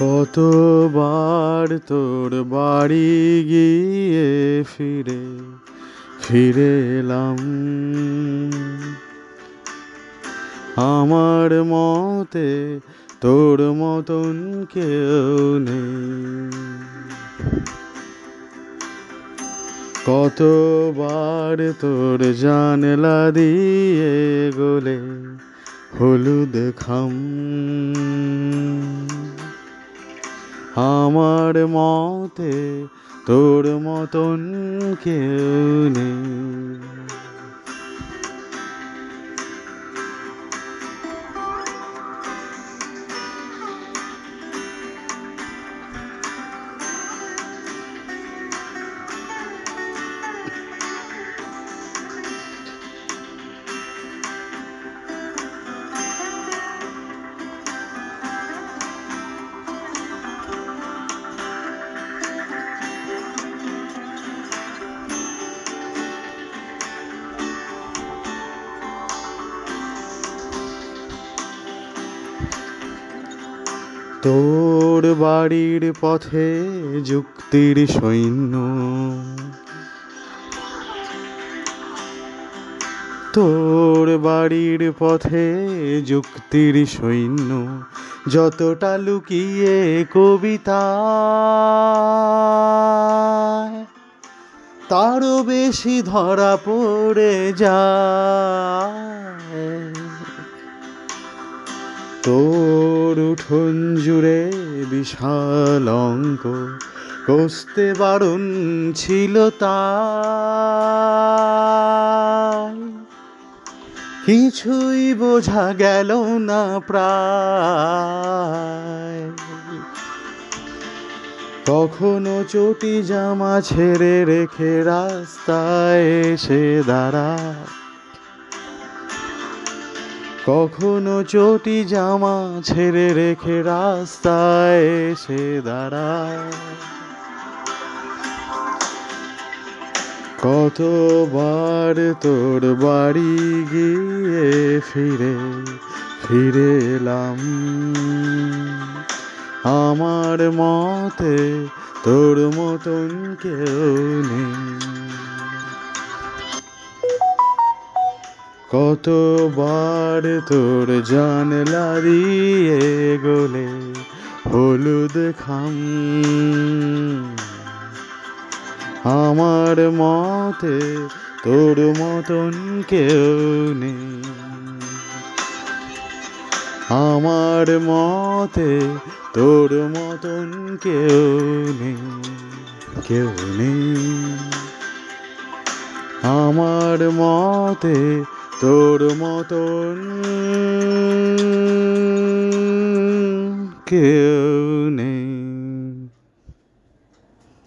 কতবার তোর বাড়ি গিয়ে ফিরে ফিরে এলাম আমার মতে তোর মতন কেউ নেই। কতবার তোর জানলা দিয়ে গোলে হলুদ খাম। আমার মতে তোর মতন কেউ নেই। তোর বাড়ির পথে যুক্তির সৈন্য। তোর বাড়ির পথে যুক্তির সৈন্য। যতটা লুকিয়ে কবিতা, তারও বেশি ধরা পড়ে যায়। তোর উঠোন জুড়ে বিশাল অঙ্ক, কষতে বারণ ছিল তাই। কিছুই বোঝা গেল না প্রায়। কখনো চটি জামা ছেড়ে রেখে রাস্তায় এসে দাঁড়া কখনো চটি জামা ছেড়ে রেখে রাস্তায় এসে দাঁড়ায়। কতবার তোর বাড়ি গিয়ে ফিরে ফিরে এলাম। আমার মতে তোর মতন কেউ নেই। কতবার তোর জানলা দিয়ে গোলে হলুদ খাম। আমার মতে তোর মতন কেউ নেই। আমার মতে তোর মতন কেউ নেই। কেউ নেই। আমার মতে তোর মতন কেউ নেই